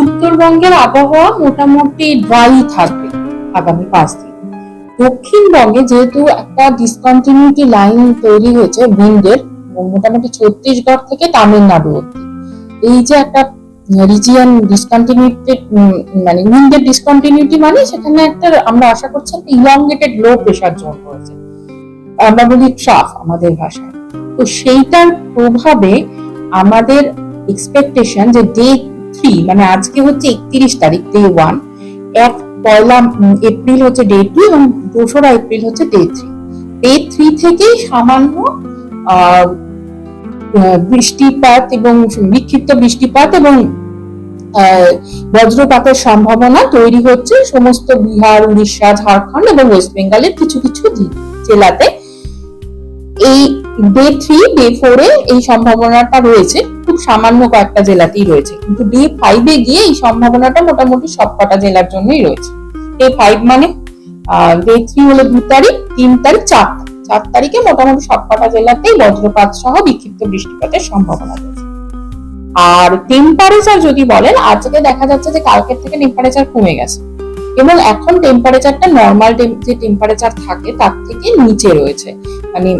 উত্তরবঙ্গের আবহাওয়া মোটামুটি ড্রাই থাকবে আগামী পাঁচ দিন। দক্ষিণবঙ্গে যেহেতু একটা ডিসকন্টিনিউটি লাইন তৈরি হয়েছে উইন্ডের এবং মোটামুটি ছত্তিশগড় থেকে তামিলনাড়ু অব্দি এই যে একটা রিজিয়ন ডিসকন্টিনিউটি মানে উইন্ডের ডিসকন্টিনিউটি মানে সেখানে একটা, আমরা আশা করছি একটা ইলংগেটেড লো প্রেশার জোন রয়েছে। আমরা বলি ট্রাফ আমাদের ভাষায়। তো সেইটার প্রভাবে আমাদের এক্সপেকটেশন যে ডে থ্রি মানে আজকে হচ্ছে একত্রিশ তারিখ ডে ওয়ান এক পয়লা এপ্রিল হচ্ছে ডে টু এবং দোসরা এপ্রিল হচ্ছে ডে থ্রি ডে থ্রি থেকেই সামান্য বৃষ্টিপাত এবং বিক্ষিপ্ত বৃষ্টিপাত এবং বজ্রপাতের সম্ভাবনা তৈরি হচ্ছে সমস্ত বিহার, উড়িষ্যা, ঝাড়খণ্ড এবং ওয়েস্ট বেঙ্গলের কিছু কিছু জেলাতে। এই ডে থ্রি ডে ফোরে এই সম্ভাবনাটা রয়েছে। সামান্য কয়েকটা জেলাতেই রয়েছে। কিন্তু ডে ফাইভে গিয়ে এই সম্ভাবনাটা মোটামুটি সবকটা জেলার জন্যই রয়েছে। ডে ফাইভ মানে ডে থ্রি হলো দু তারিখ, তিন তারিখ, চার চার তারিখে মোটামুটি সবকটা জেলাতেই বজ্রপাত সহ বিক্ষিপ্ত বৃষ্টিপাতের সম্ভাবনা রয়েছে। আর টেম্পারেচার যদি বলেন, আজকে দেখা যাচ্ছে যে কালকের থেকে টেম্পারেচার কমে গেছে। এবং এখন টেম্পারেচারটা নর্মাল যে টেম্পারেচার থাকে, তার থেকে নিচে রয়েছে। মানে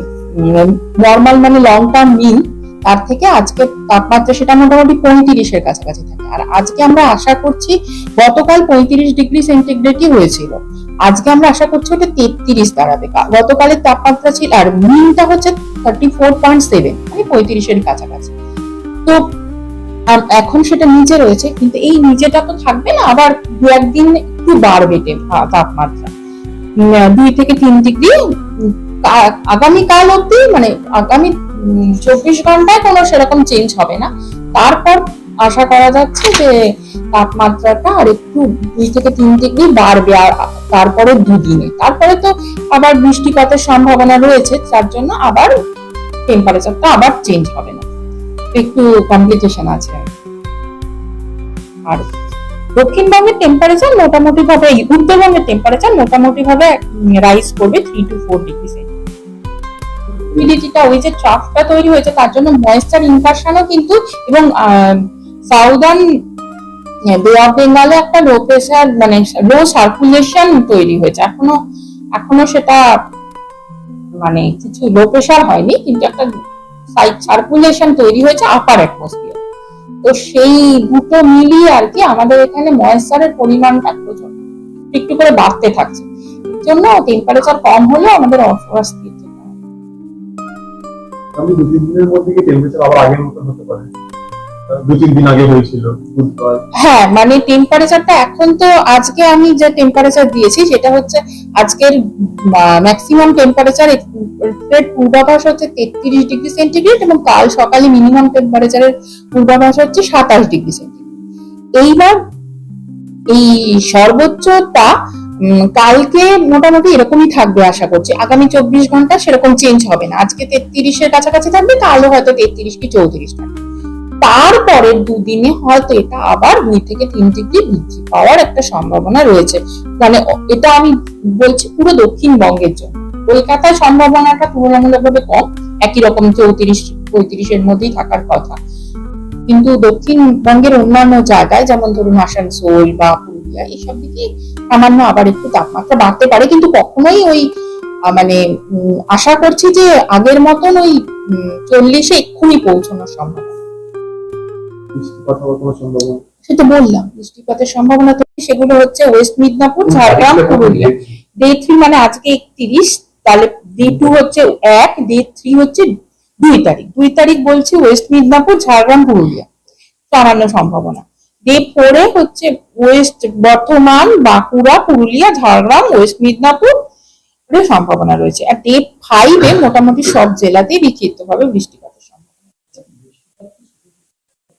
নর্মাল মানে লং টার্ম মিন তার থেকে আজকে তাপমাত্রা সেটা মোটামুটি পঁয়ত্রিশের কাছাকাছি থাকে। আর আজকে আমরা আশা করছি গতকাল পঁয়ত্রিশ ডিগ্রি সেন্টিগ্রেডই হয়েছিল। আজকে আমরা আশা করছি ওটা তেত্রিশ দাঁড়াবে। গতকালের তাপমাত্রা ছিল, আর মিনটা হচ্ছে থার্টি ফোর পয়েন্ট সেভেন মানে পঁয়ত্রিশের কাছাকাছি। তো এখন সেটা নিচে রয়েছে, কিন্তু এই নিচেটা তো থাকবে না, আবার দু একদিন একটু বাড়বে তাপমাত্রা। দুই থেকে তিন ডিগ্রি আগামীকাল অব্দি মানে আগামী চব্বিশ ঘন্টায় কোনো সেরকম চেঞ্জ হবে না। তারপর আশা করা যাচ্ছে যে তাপমাত্রাটা আর একটু দুই থেকে তিন ডিগ্রি বাড়বে আর তারপরে দুদিনে। তারপরে তো আবার বৃষ্টিপাতের সম্ভাবনা রয়েছে তার জন্য আবার টেম্পারেচারটা আবার চেঞ্জ হবে না। একটু কমপ্লিকেশন আছে আর দক্ষিণবঙ্গের টেম্পারেচার মোটামুটি ভাবে উত্তরবঙ্গের টেম্পারেচার মোটামুটি ভাবে রাইজ করবে থ্রি টু ফোর ডিগ্রি হিউমিডিটিটা ওই যে ট্রাফটা তৈরি হয়েছে, তার জন্য ময়েশ্চার ইনভার্সনও কিন্তু এবং সাউদার্ন বে অফ বেঙ্গলে একটা লো প্রেশার মানে লো সার্কুলেশন তৈরি হয়েছে এখনও এখনও সেটা মানে কিছু লো প্রেশার হয়নি, কিন্তু একটা সার্কুলেশন তৈরি হয়েছে আপার অ্যাটমসফিয়ার তো সেই দুটো মিলিয়ে আর কি আমাদের এখানে ময়েশ্চারের পরিমাণটা প্রচুর, একটু করে বাড়তে থাকছে জন্য টেম্পারেচার কম হলেও আমাদের অস্বস্তি। আমি দু তিন দিনের মধ্যে কি টেম্পারেচার আবার আগের মতো হতে পারে? দু তিন দিন আগে হয়েছিল হ্যাঁ মানে টেম্পারেচারটা এখন তো আজকে আমি যে টেম্পারেচার দিয়েছি, সেটা হচ্ছে আজকের ম্যাক্সিমাম টেম্পারেচার পূর্বাভাস হচ্ছে তেত্রিশ ডিগ্রি সেন্টিগ্রেড এবং কাল সকালে মিনিমাম টেম্পারেচারের পূর্বাভাস হচ্ছে সাতাশ ডিগ্রি সেন্টিগ্রেড এইবার এই সর্বোচ্চটা কালকে মোটামুটি এরকমই থাকবে আশা করছি। আগামী চব্বিশ ঘণ্টা সেরকম চেঞ্জ হবে না। আজকে তেত্রিশের কাছাকাছি থাকবে, কালও হয়তো তেত্রিশ কি চৌত্রিশ থাকবে। তারপরের দুদিনে হয়তো এটা আবার দুই থেকে তিন ডিগ্রি বৃদ্ধি পাওয়ার একটা সম্ভাবনা রয়েছে। মানে এটা আমি বলছি পুরো দক্ষিণবঙ্গের জন্য। কলকাতায় সম্ভাবনাটা তুলনামূলকভাবে কম। একই রকম চৌত্রিশ, পঁয়ত্রিশের মধ্যেই থাকার কথা। কিন্তু দক্ষিণবঙ্গের অন্যান্য জায়গায় যেমন ধরুন আসানসোল বা পুরুলিয়া এইসব দিকে সামান্য আবার একটু তাপমাত্রা বাড়তে পারে। কিন্তু কখনোই ওই মানে আশা করছি যে আগের মতন ওই চল্লিশে এক্ষুনি কোনো সম্ভাবনা? সেটা বললাম বৃষ্টিপাতের সম্ভাবনা তো সেগুলো হচ্ছে west Midnapore Jhargram Purulia. Day three মানে আজকে একত্রিশ তাহলে ডে টু হচ্ছে এক ডে থ্রি হচ্ছে দুই তারিখ। দুই তারিখ বলছি ওয়েস্ট মিদনাপুর, ঝাড়গ্রাম, পুরুলিয়া। সামান্য সম্ভাবনা। ডে ফোরে হচ্ছে ওয়েস্ট বর্ধমান, বাঁকুড়া, পুরুলিয়া, ঝাড়গ্রাম, ওয়েস্ট মিদনাপুর সম্ভাবনা রয়েছে। আর ডে ফাইভে মোটামুটি সব জেলাতেই বিক্ষিপ্তভাবে বৃষ্টিপাত।